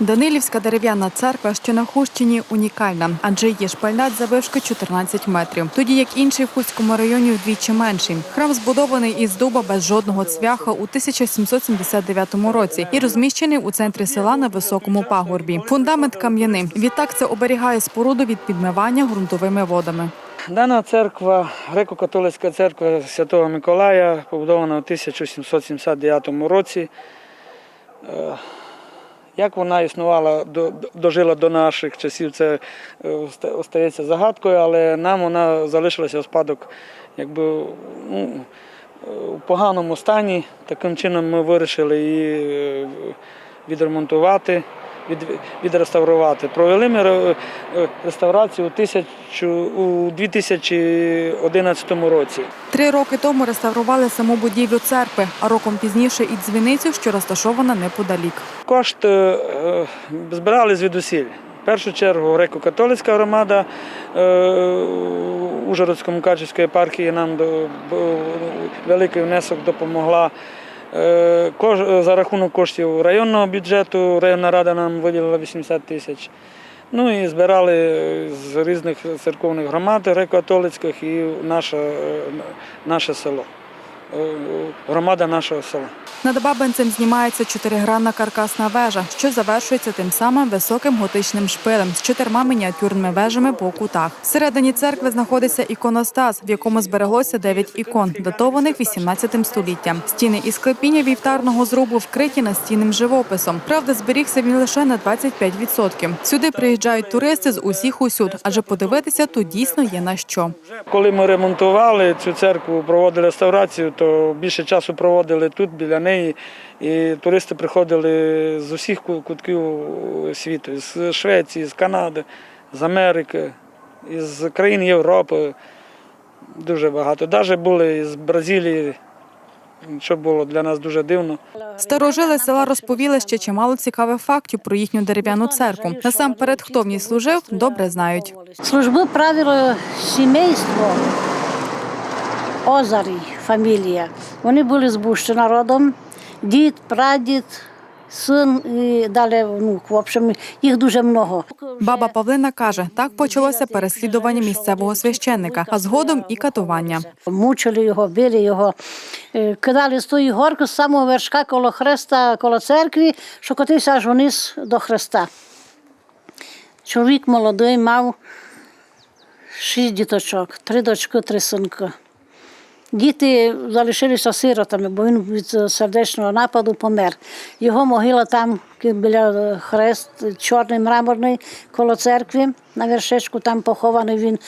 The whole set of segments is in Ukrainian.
Данилівська дерев'яна церква, що на Хущині, унікальна, адже її шпальнат завишки 14 метрів, тоді як інший в Хуському районі вдвічі менший. Храм збудований із дуба без жодного цвяха у 1779 році і розміщений у центрі села на високому пагорбі. Фундамент кам'яний. Відтак це оберігає споруду від підмивання ґрунтовими водами. Дана церква, греко-католицька церква Святого Миколая, побудована у 1779 році. Як вона існувала, до- до- дожила до наших часів, це е, остається загадкою, але нам вона залишилася у спадок якби, ну, е, у поганому стані. Таким чином ми вирішили її е, відремонтувати, від, відреставрувати. Провели ми е, реставрацію у, тисячу, у 2011 році. Три роки тому реставрували саму будівлю церкви, а роком пізніше і дзвіницю, що розташована неподалік. Кошти е, збирали звідусіль. В першу чергу греко-католицька громада е, Ужгородському Качівської єпархії нам великий внесок допомогла. Е, кож- за рахунок коштів районного бюджету районна рада нам виділила 80 тисяч. Ну і збирали з різних церковних громад греко-католицьких і наше, е, наше село, е, громада нашого села. Над бабинцем знімається чотиригранна каркасна вежа, що завершується тим самим високим готичним шпилем з чотирма мініатюрними вежами по кутах. Всередині церкви знаходиться іконостас, в якому збереглося дев'ять ікон, датованих 18 століттям. Стіни із клепіння вівтарного зрубу вкриті настінним живописом. Правда, зберігся він лише на 25%. Сюди приїжджають туристи з усіх усюд, адже подивитися тут дійсно є на що. Коли ми ремонтували цю церкву, проводили реставрацію, то більше часу проводили тут біля неї. І туристи приходили з усіх кутків світу, з Швеції, з Канади, з Америки, із країн Європи. Дуже багато. Навіть були з Бразилії, що було для нас дуже дивно. Старожили села розповіли ще чимало цікавих фактів про їхню дерев'яну церкву. Насамперед, хто в ній служив, добре знають. Службу правило сімейство Озарі, фамілія. Вони були з Бущина родом, дід, прадід, син і далі внук. В общем, їх дуже много. Баба Павлина каже, так почалося переслідування місцевого священника, а згодом і катування. Мучили його, били його, е, кидали з тої горки з самого вершка коло хреста, коло церкви, що котився аж вниз до хреста. Чоловік молодий мав шість діточок, три дочки, три синки. Діти залишилися сиротами, бо він від сердечного нападу помер. Його могила там біля хрест, чорний мраморний коло церкви, на вершечку там похований він.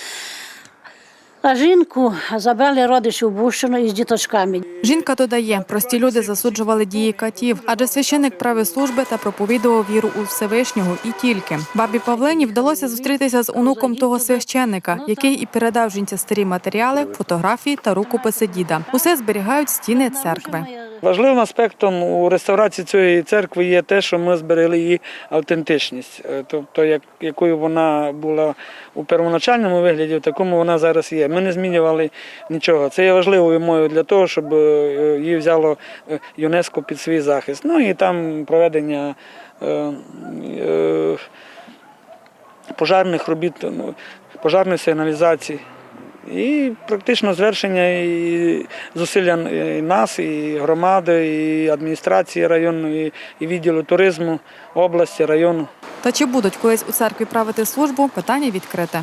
А жінку забрали родичі в Бущину із діточками. Жінка додає, прості люди засуджували дії катів, адже священик правив служби та проповідував віру у Всевишнього і тільки. Бабі Павлені вдалося зустрітися з онуком того священника, який і передав жінці старі матеріали, фотографії та рукописи діда. Усе зберігають стіни церкви. Важливим аспектом у реставрації цієї церкви є те, що ми зберегли її автентичність, Е, тобто як, якою вона була у первоначальному вигляді, в такому вона зараз є. Ми не змінювали нічого. Це є важливою мовою для того, щоб е, її взяло е, ЮНЕСКО під свій захист. Ну і там проведення. Пожарних робіт, пожарної сигналізації. І практично звершення і зусилля і нас, і громади, і адміністрації районної, і відділу туризму області, району. Та чи будуть колись у церкві правити службу? Питання відкрите.